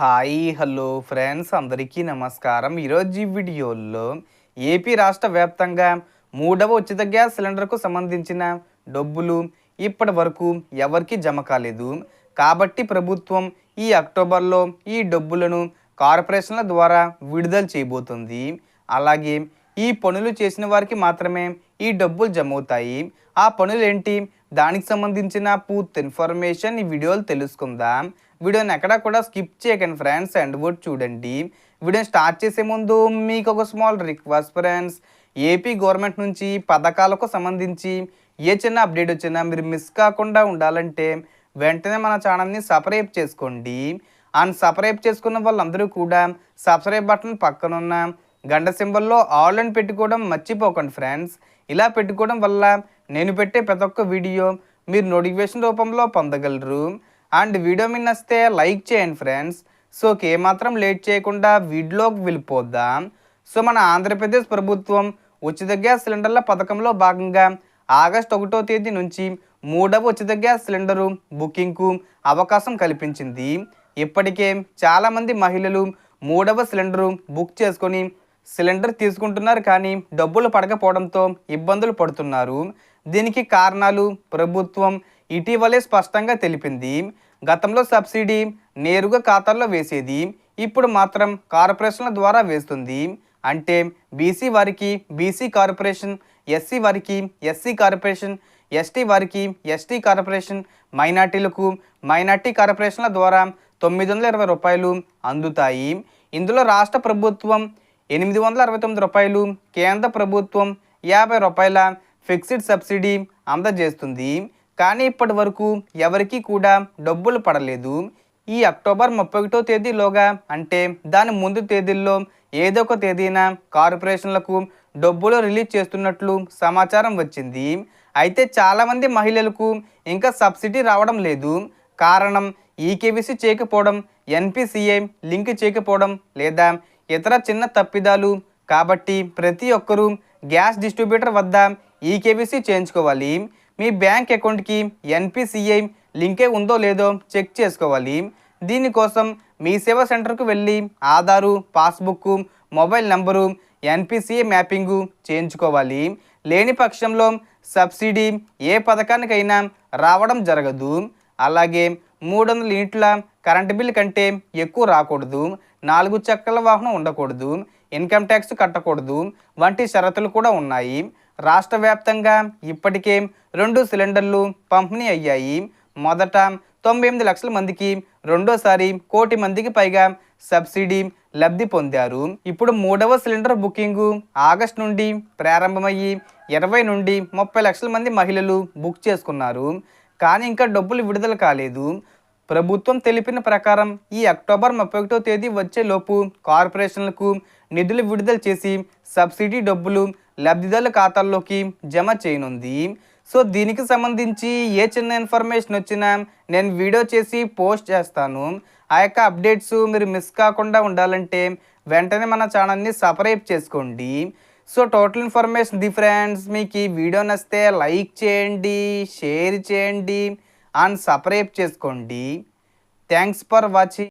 Hi hello friends అందరికీ నమస్కారం. ఈరోజు ఈ వీడియోలో ఏపీ రాష్ట్ర వ్యాప్తంగా మూడవ ఉచిత గ్యాస్ సిలిండర్కు సంబంధించిన డబ్బులు ఇప్పటి వరకు ఎవరికి జమ కాలేదు. కాబట్టి ప్రభుత్వం ఈ అక్టోబర్లో ఈ డబ్బులను కార్పొరేషన్ల ద్వారా విడుదల చేయబోతుంది. అలాగే ఈ పనులు చేసిన వారికి మాత్రమే ఈ డబ్బులు జమ అవుతాయి ఆ పనులు ఏంటి దానికి సంబంధించిన పూర్తి ఇన్ఫర్మేషన్ ఈ వీడియోలు తెలుసుకుందాం. వీడియోని ఎక్కడా కూడా స్కిప్ చేయకండి ఫ్రెండ్స్ అండ్ కూడా చూడండి. వీడియోని స్టార్ట్ చేసే ముందు మీకు ఒక small request friends AP government నుంచి పథకాలకు సంబంధించి ఏ చిన్న అప్డేట్ వచ్చినా మీరు మిస్ కాకుండా ఉండాలంటే వెంటనే మన ఛానల్ని సబ్స్క్రైబ్ చేసుకోండి. అండ్ సబ్స్క్రైబ్ చేసుకున్న వాళ్ళందరూ కూడా సబ్స్క్రైబ్ బటన్ పక్కనున్న గంట సింబల్లో ఆల్ అని పెట్టుకోవడం మర్చిపోకండి ఫ్రెండ్స్ ఇలా పెట్టుకోవడం వల్ల నేను పెట్టే ప్రతి ఒక్క వీడియో మీరు నోటిఫికేషన్ రూపంలో పొందగలరు. అండ్ వీడియో మీ నచ్చితే లైక్ చేయండి ఫ్రెండ్స్. సో ఏమాత్రం లేట్ చేయకుండా వీడియోకి వెళ్ళిపోద్దాం సో మన ఆంధ్రప్రదేశ్ ప్రభుత్వం ఉచిత గ్యాస్ సిలిండర్ల పథకంలో భాగంగా ఆగస్ట్ ఒకటో తేదీ నుంచి మూడవ ఉచిత గ్యాస్ సిలిండరు బుకింగ్కు అవకాశం కల్పించింది. ఇప్పటికే చాలామంది మహిళలు మూడవ సిలిండరు బుక్ చేసుకొని సిలిండర్ తీసుకుంటున్నారు కానీ డబ్బులు పడకపోవడంతో ఇబ్బందులు పడుతున్నారు. దీనికి కారణాలు ప్రభుత్వం ఇటీవలే స్పష్టంగా తెలిపింది. గతంలో సబ్సిడీ నేరుగా ఖాతాల్లో వేసేది ఇప్పుడు మాత్రం కార్పొరేషన్ల ద్వారా వేస్తుంది. అంటే బీసీ వారికి బీసీ కార్పొరేషన్ ఎస్సీ వారికి ఎస్సీ కార్పొరేషన్ ఎస్టీ వారికి ఎస్టీ కార్పొరేషన్ మైనార్టీలకు మైనార్టీ కార్పొరేషన్ల ద్వారా తొమ్మిది వందల ఇరవై రూపాయలు అందుతాయి. ఇందులో రాష్ట్ర ప్రభుత్వం ఎనిమిది వందల అరవై తొమ్మిది రూపాయలు కేంద్ర ప్రభుత్వం యాభై రూపాయల ఫిక్స్డ్ సబ్సిడీ అందజేస్తుంది. కానీ ఇప్పటి వరకు ఎవరికీ కూడా డబ్బులు పడలేదు. ఈ అక్టోబర్ ముప్పై ఒకటో తేదీలోగా అంటే దాని ముందు తేదీల్లో ఏదో ఒక తేదీన కార్పొరేషన్లకు డబ్బులు రిలీజ్ చేస్తున్నట్లు సమాచారం వచ్చింది. అయితే చాలామంది మహిళలకు ఇంకా సబ్సిడీ రావడం లేదు. కారణం ఈకేబీసీ చేయకపోవడం ఎన్పిసిఐ లింక్ చేయకపోవడం లేదా ఇతర చిన్న తప్పిదాలు. కాబట్టి ప్రతి ఒక్కరూ గ్యాస్ డిస్ట్రిబ్యూటర్ వద్ద ఈకేవీసీ చేయించుకోవాలి. మీ బ్యాంక్ అకౌంట్కి ఎన్పిసిఐ లింకే ఉందో లేదో చెక్ చేసుకోవాలి. దీనికోసం మీ సేవా సెంటర్కు వెళ్ళి Aadhaar passbook mobile number NPCI mapping చేయించుకోవాలి. లేని పక్షంలో సబ్సిడీ ఏ పథకానికైనా రావడం జరగదు. అలాగే మూడు వందల యూనిట్ల కరెంటు బిల్ కంటే ఎక్కువ రాకూడదు. నాలుగు చక్రాల వాహనం ఉండకూడదు. ఇన్కమ్ ట్యాక్స్ కట్టకూడదు. వంటి షరతులు కూడా ఉన్నాయి. రాష్ట్ర వ్యాప్తంగా ఇప్పటికే రెండు సిలిండర్లు పంపిణీ అయ్యాయి. మొదట తొంభై ఎనిమిది లక్షల మందికి రెండోసారి కోటి మందికి పైగా సబ్సిడీ లబ్ధి పొందారు. ఇప్పుడు మూడవ సిలిండర్ బుకింగు ఆగస్ట్ నుండి ప్రారంభమయ్యి ఇరవై నుండి ముప్పై లక్షల మంది మహిళలు బుక్ చేసుకున్నారు. కానీ ఇంకా డబ్బులు విడుదల కాలేదు. ప్రభుత్వం తెలిపిన ప్రకారం ఈ అక్టోబర్ ముప్పై ఒకటో తేదీ వచ్చేలోపు కార్పొరేషన్లకు నిధులు విడుదల చేసి సబ్సిడీ డబ్బులు లబ్ధిదారుల ఖాతాల్లోకి జమ చేయనుంది. సో దీనికి సంబంధించి ఏ చిన్న ఇన్ఫర్మేషన్ వచ్చినా నేను వీడియో చేసి పోస్ట్ చేస్తాను. ఆ యొక్క అప్డేట్స్ మీరు మిస్ కాకుండా ఉండాలంటే వెంటనే మన ఛానల్ని సబ్స్క్రైబ్ చేసుకోండి. So total information the friends మీకు ఈ వీడియో నచ్చితే లైక్ చేయండి షేర్ చేయండి అండ్ సబ్స్క్రైబ్ చేసుకోండి. Thanks for watching.